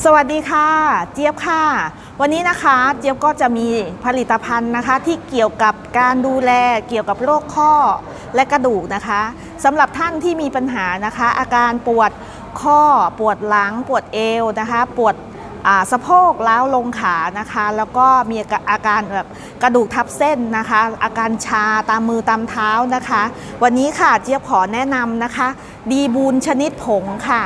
สวัสดีค่ะ เจี๊ยบค่ะ วันนี้นะคะเจี๊ยบก็จะมีผลิตภัณฑ์นะคะ ที่เกี่ยวกับการดูแลเกี่ยวกับโรคข้อและกระดูกนะคะสำหรับท่านที่มีปัญหานะคะ อาการปวดข้อปวดหลัง ปวดเอวนะคะ ปวดสะโพกล้าวลงขานะคะ แล้วก็มีอาการแบบกระดูกทับเส้นนะคะ อาการชาตามมือตามเท้านะคะ วันนี้ค่ะเจี๊ยบขอแนะนำนะคะ ดีบูนชนิดผงค่ะ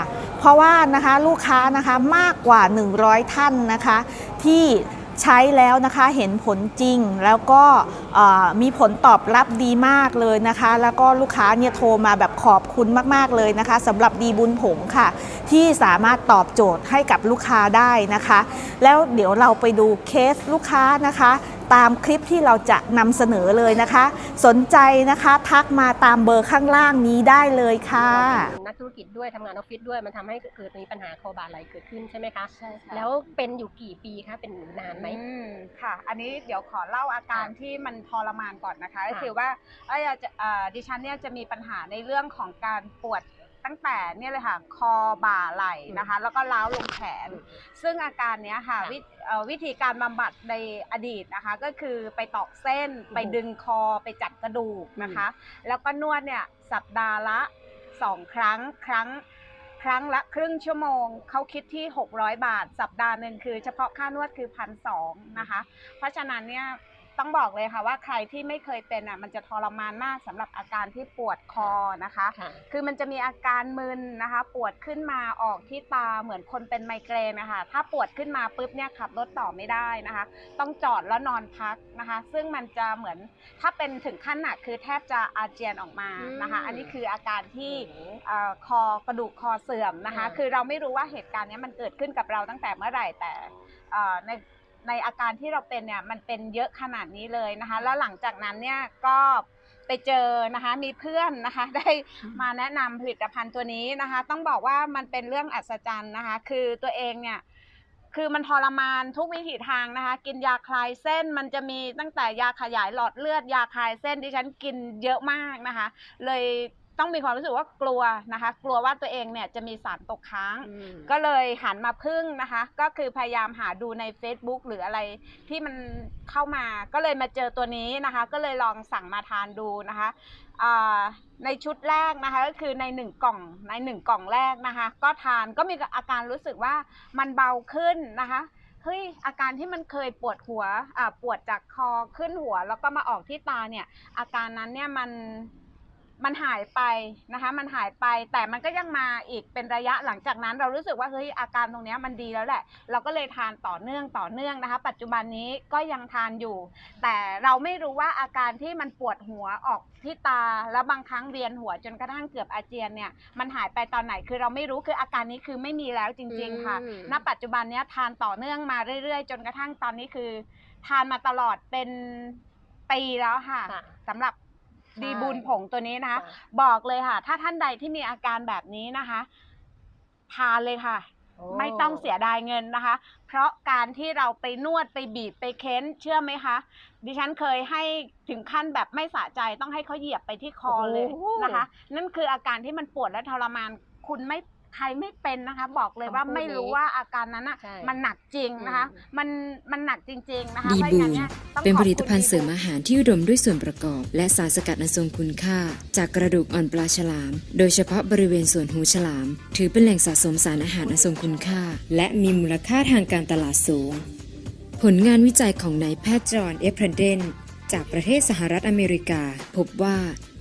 ราะว่านะคะลูกค้านะคะมากกว่า 100 ท่านนะคะ ที่ใช้แล้วนะคะเห็นผลจริงแล้วก็มีผลตอบรับดีมากเลยนะคะ แล้วก็ลูกค้าเนี่ยโทรมาแบบขอบคุณมากๆเลยนะคะสำหรับดีบุญผงค่ะ ที่สามารถตอบโจทย์ให้กับลูกค้าได้นะคะ แล้วเดี๋ยวเราไปดูเคสลูกค้านะคะ ตามคลิปที่เราจะนำเสนอเลยนะคะ สนใจนะคะทักมาตามเบอร์ข้างล่างนี้ได้เลยค่ะนักธุรกิจด้วยทำงานออฟฟิศด้วยมันทำให้เกิดมีปัญหาคอบาไหลเกิดขึ้นใช่ไหมคะใช่ค่ะแล้วเป็นอยู่กี่ปีคะเป็นอยู่นานไหม อืมค่ะ อันนี้เดี๋ยวขอเล่าอาการค่ะที่มันทรมานก่อนนะคะ ก็ค่ะคือว่าเอยจะเอ่อดิฉันเนี่ยจะมีปัญหาในเรื่องของการปวด ตั้งแต่เนี่ยเลยค่ะคอบ่าไหล่นะคะ แล้วก็ล้าวลงแขน ซึ่งอาการเนี้ยค่ะค่ะวิเอ่อวิธีการบำบัดในอดีตนะคะ ก็คือไปตอกเส้นอืมไปดึงคอไปจัดกระดูกนะคะ แล้วก็นวดเนี่ยสัปดาห์ละสองครั้งครั้งครั้งละครึ่งชั่วโมง เขาคิดที่ 600 บาท สัปดาห์หนึ่งคือเฉพาะค่านวดคือพันสองนะคะ เพราะฉะนั้นเนี่ย ต้องบอกเลยค่ะว่าใครที่ไม่เคยเป็นอะมันจะทรมานมากสำหรับอาการที่ปวดคอนะคะ ค่ะ คือมันจะมีอาการมึนนะคะ ปวดขึ้นมาออกที่ตาเหมือนคนเป็นไมเกรนนะคะถ้าปวดขึ้นมาปุ๊บเนี่ยขับรถต่อไม่ได้นะคะ ต้องจอดแล้วนอนพักนะคะ ซึ่งมันจะเหมือนถ้าเป็นถึงขั้นหนักคือแทบจะอาเจียนออกมานะคะ อืม อันนี้คืออาการที่โอ้โหเอ่อคอกระดูกคอเสื่อมนะคะ อ่า คือเราไม่รู้ว่าเหตุการณ์เนี้ยมันเกิดขึ้นกับเราตั้งแต่เมื่อไหร่แต่เอ่อใน ในอาการที่เราเป็นเนี่ยมันเป็นเยอะขนาดนี้เลยนะคะ แล้วหลังจากนั้นเนี่ยก็ไปเจอนะคะมีเพื่อนนะคะได้มาแนะนำผลิตภัณฑ์ตัวนี้นะคะ ต้องบอกว่ามันเป็นเรื่องอัศจรรย์นะคะ คือตัวเองเนี่ยคือมันทรมานทุกวิถีทางนะคะ กินยาคลายเส้นมันจะมีตั้งแต่ยาขยายหลอดเลือดยาคลายเส้นที่ฉันกินเยอะมากนะคะ เลย ต้องมีความรู้สึกว่ากลัวนะคะ กลัวว่าตัวเองเนี่ยจะมีสารตกค้างอืมก็เลยหันมาพึ่งนะคะ ก็คือพยายามหาดูใน Facebook หรืออะไรที่มันเข้ามาก็เลยมาเจอตัวนี้นะคะ ก็เลยลองสั่งมาทานดูนะคะอ่าในชุดแรกนะคะก็คือในหนึ่งกล่องในหนึ่งกล่องแรกนะคะ ก็ทานก็มีอาการรู้สึกว่ามันเบาขึ้นนะคะเฮ้ยอาการที่มันเคยปวดหัวอ่าปวดจากคอขึ้นหัว แล้วก็มาออกที่ตาเนี่ยอาการนั้นเนี่ยมัน มันหายไปนะคะ มันหายไปแต่มันก็ยังมาอีกเป็นระยะหลังจากนั้นเรารู้สึกว่าเฮ้ยอาการตรงเนี้ยมันดีแล้วแหละ เราก็เลยทานต่อเนื่องต่อเนื่องนะคะ ปัจจุบันนี้ก็ยังทานอยู่ แต่เราไม่รู้ว่าอาการที่มันปวดหัวออกที่ตา แล้วบางครั้งเวียนหัวจนกระทั่งเกือบอาเจียนเนี่ยมันหายไปตอนไหนคือเราไม่รู้คืออาการนี้คือไม่มีแล้วจริง ๆ ค่ะอืมณปัจจุบันเนี้ยทานต่อเนื่องมาเรื่อย ๆ จนกระทั่งตอนนี้คือ ทานมาตลอดเป็นปีแล้วค่ะค่ะสำหรับใช่ ดีบุญผงตัวนี้นะคะค่ะบอกเลยค่ะ ถ้าท่านใดที่มีอาการแบบนี้นะคะ ทานเลยค่ะโอ้ไม่ต้องเสียดายเงินนะคะ เพราะการที่เราไปนวดไปบีบไปเค้นเชื่อไหมคะ ดิฉันเคยให้ถึงขั้นแบบไม่สะใจต้องให้เขาเหยียบไปที่คอเลยโอ้โหนะคะ นั่นคืออาการที่มันปวดและทรมานคุณไม่ ใครไม่เป็นนะคะ บอกเลยว่าคำพูดไม่รู้นี้ว่าอาการนั้นอะใช่มันหนักจริงนะคะอืมมันมันหนักจริงๆนะคะดีพราะบูอย่างนยต้องเป็นขผอบลิตภัณฑ์คุณเสริมดีบูนอาหารที่อุดมด้วยส่วนประกอบ และสารสกัดอันทรงคุณค่า จากกระดูกอ่อนปลาฉลาม โดยเฉพาะบริเวณส่วนหูฉลาม ถือเป็นแหล่งสะสมสารอาหารอันทรงคุณค่า และมีมูลค่าทางการตลาดสูง ผลงานวิจัยของนายแพทย์จอห์นเอฟเพรเดนจากประเทศสหรัฐอเมริกา พบว่า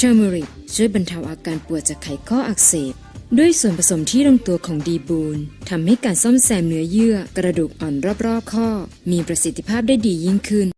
เทอร์มริกช่วยบรรเทาอาการปวดจากไขข้ออักเสบ ด้วยส่วนผสมที่ลงตัวของดีบูนทำให้การซ่อมแซมเนื้อเยื่อกระดูกอ่อนรอบๆ ข้อ มีประสิทธิภาพได้ดียิ่งขึ้น